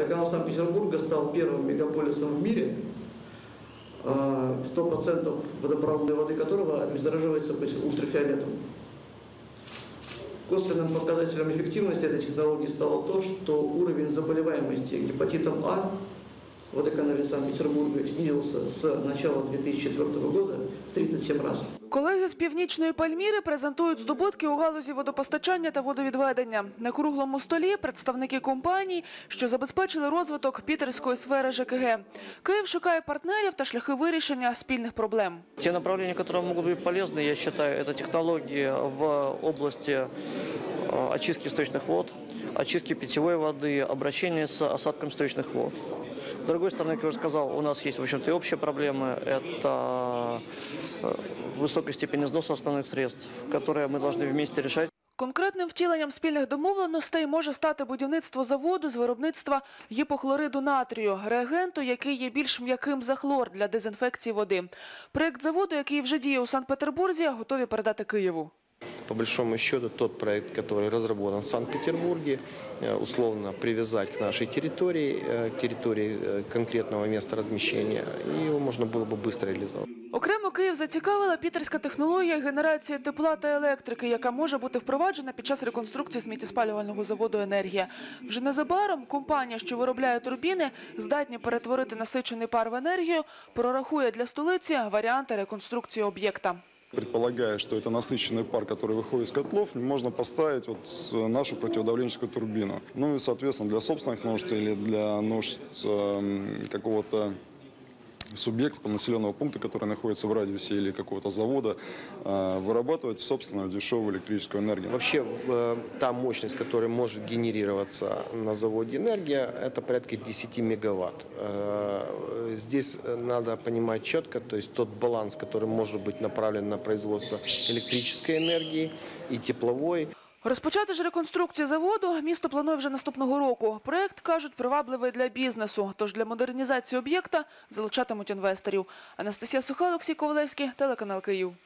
Водоканал Санкт-Петербурга стал первым мегаполисом в мире, а, 100% водопроводной воды которого обеззараживается ультрафиолетом. Косвенным показателем эффективности этой технологии стало то, что уровень заболеваемости гепатитом А в водоканале Санкт-Петербурга снизился с начала 2004 года в 37 раз. Колеги з північної Пальміри презентують здобутки у галузі водопостачання та водовідведення. На круглому столі представники компаній, що забезпечили розвиток пітерської сфери ЖКГ. Київ шукає партнерів та шляхи вирішення спільних проблем. Те направления, которые могут быть полезны, я считаю, это технологии в области э, очистки сточных вод, очистки питьевой воды, обращения с осадком сточных вод. С другой стороны, как я уже сказал, у нас есть, в общем-то, и общие проблемы. Это э, высокая степень износа основных средств, которые мы должны вместе решать. Конкретним втіленням спільних домовленостей може стати будівництво заводу з виробництва гіпохлориду натрію, реагенту, який є більш м'яким за хлор для дезінфекції води. Проєкт заводу, який вже діє у Санкт-Петербурзі, готові передати Києву. По большому счету, тот проект, который разработан в Санкт-Петербурге, э, условно привязать к нашей территории, э, к территории э, конкретного места размещения, и его можно было бы быстро реализовать. Окремо Київ зацікавила пітерська технологія генерації тепла та електрики, яка може бути впроваджена під час реконструкції сміттєспалювального заводу «Енергія». Вже незабаром компанія, що виробляє турбіни, здатні перетворити насичений пар в енергію, прорахує для столиці варіанти реконструкції об'єкта. Предполагая, что это насыщенный пар, который выходит из котлов, можно поставить вот э, нашу противодавленческую турбину. Ну и, соответственно, для собственных нужд или для нужд эм, какого-то субъекта, там, населенного пункта, который находится в радиусе или какого-то завода, э, вырабатывать собственную дешевую электрическую энергию. Вообще, э, та мощность, которая может генерироваться на заводе «Энергия», это порядка 10 мегаватт. Э, Здесь надо понимать четко, то есть тот баланс, который может быть направлен на производство электрической энергии и тепловой, Розпочати ж реконструкцію заводу місто планує вже наступного року. Проект, кажуть, привабливий для бізнесу, тож для модернізації об'єкта залучатимуть інвесторів. Анастасія Суха, Олексій Ковалевський, телеканал Київ.